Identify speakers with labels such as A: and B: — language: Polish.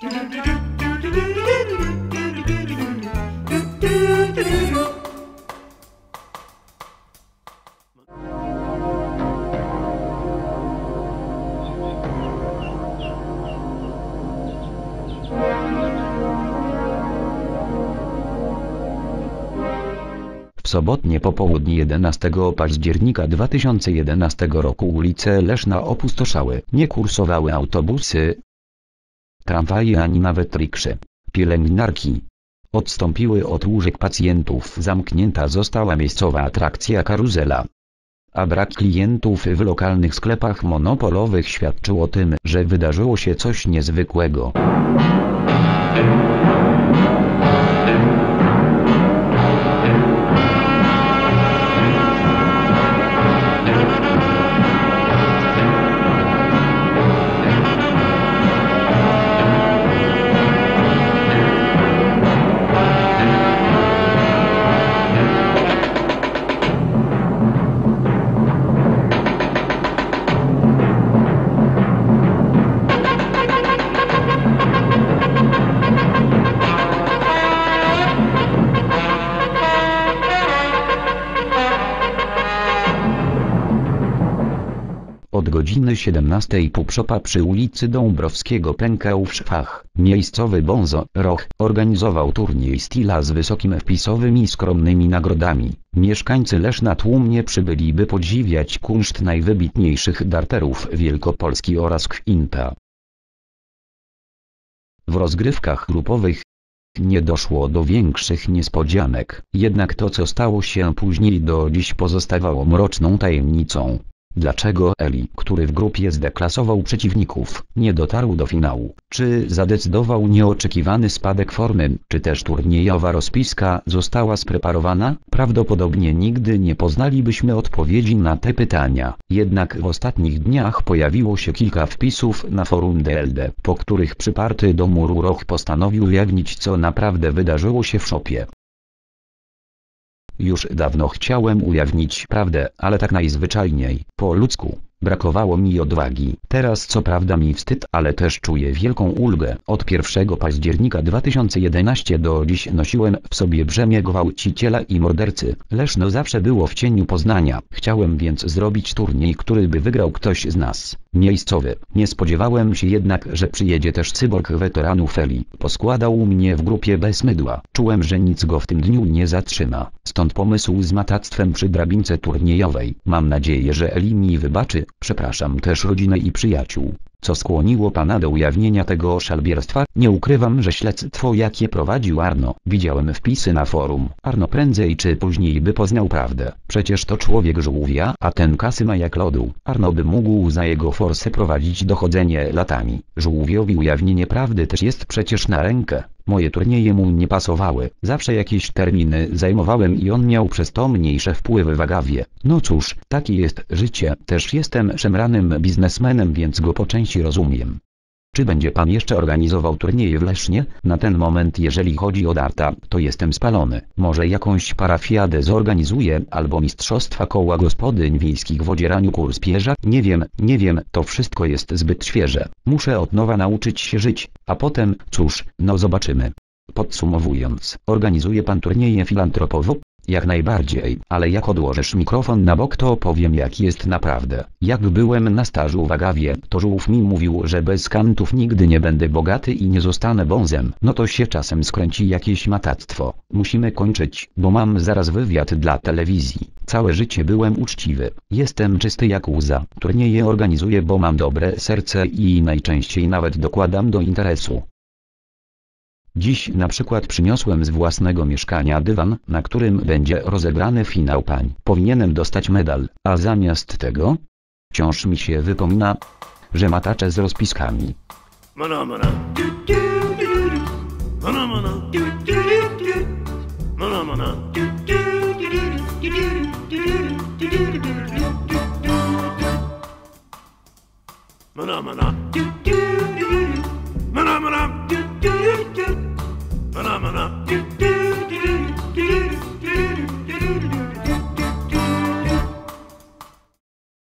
A: Do do do do. W sobotnie popołudnie 11 października 2011 roku ulice Leszna opustoszały. Nie kursowały autobusy, tramwaje ani nawet riksze. Pielęgniarki odstąpiły od łóżek pacjentów. Zamknięta została miejscowa atrakcja karuzela. A brak klientów w lokalnych sklepach monopolowych świadczył o tym, że wydarzyło się coś niezwykłego. Od godziny 17 Pupszopa przy ulicy Dąbrowskiego pękał w szwach. Miejscowy Bonzo, Roch, organizował turniej Stila z wysokim wpisowym i skromnymi nagrodami. Mieszkańcy Leszna tłumnie przybyli by podziwiać kunszt najwybitniejszych darterów Wielkopolski oraz Kwinta. W rozgrywkach grupowych nie doszło do większych niespodzianek, jednak to co stało się później do dziś pozostawało mroczną tajemnicą. Dlaczego Eli, który w grupie zdeklasował przeciwników, nie dotarł do finału? Czy zadecydował nieoczekiwany spadek formy, czy też turniejowa rozpiska została spreparowana? Prawdopodobnie nigdy nie poznalibyśmy odpowiedzi na te pytania. Jednak w ostatnich dniach pojawiło się kilka wpisów na forum DLD, po których przyparty do muru Roch postanowił ujawnić co naprawdę wydarzyło się w szopie. Już dawno chciałem ujawnić prawdę, ale tak najzwyczajniej, po ludzku. Brakowało mi odwagi. Teraz co prawda mi wstyd, ale też czuję wielką ulgę. Od 1 października 2011 do dziś nosiłem w sobie brzemię gwałciciela i mordercy. Leszno zawsze było w cieniu Poznania. Chciałem więc zrobić turniej, który by wygrał ktoś z nas. Miejscowy. Nie spodziewałem się jednak, że przyjedzie też cyborg weteranów Feli. Poskładał mnie w grupie bez mydła. Czułem, że nic go w tym dniu nie zatrzyma. Stąd pomysł z matactwem przy drabince turniejowej. Mam nadzieję, że Eli mi wybaczy. Przepraszam też rodzinę i przyjaciół. Co skłoniło pana do ujawnienia tego szalbierstwa? Nie ukrywam, że śledztwo jakie prowadził Arno. Widziałem wpisy na forum. Arno prędzej czy później by poznał prawdę. Przecież to człowiek żółwia, a ten kasy ma jak lodu. Arno by mógł za jego forsę prowadzić dochodzenie latami. Żółwiowi ujawnienie prawdy też jest przecież na rękę. Moje turnieje mu nie pasowały, zawsze jakieś terminy zajmowałem i on miał przez to mniejsze wpływy w Agawie. No cóż, takie jest życie, też jestem szemranym biznesmenem więc go po części rozumiem. Czy będzie pan jeszcze organizował turnieje w Lesznie? Na ten moment jeżeli chodzi o darta, to jestem spalony. Może jakąś parafiadę zorganizuję, albo mistrzostwa koła gospodyń wiejskich w odzieraniu kurs pierza? Nie wiem, nie wiem, to wszystko jest zbyt świeże. Muszę od nowa nauczyć się żyć, a potem, cóż, no zobaczymy. Podsumowując, organizuje pan turnieje filantropowo? Jak najbardziej, ale jak odłożysz mikrofon na bok to opowiem jak jest naprawdę. Jak byłem na stażu w Agawie, to żółw mi mówił, że bez kantów nigdy nie będę bogaty i nie zostanę bonzem. No to się czasem skręci jakieś matactwo. Musimy kończyć, bo mam zaraz wywiad dla telewizji. Całe życie byłem uczciwy. Jestem czysty jak łza. Turnieje organizuję bo mam dobre serce i najczęściej nawet dokładam do interesu. Dziś na przykład przyniosłem z własnego mieszkania dywan, na którym będzie rozebrany finał pań. Powinienem dostać medal, a zamiast tego? Wciąż mi się wypomina, że matacze z rozpiskami.
B: Mana, mana. Mana, mana.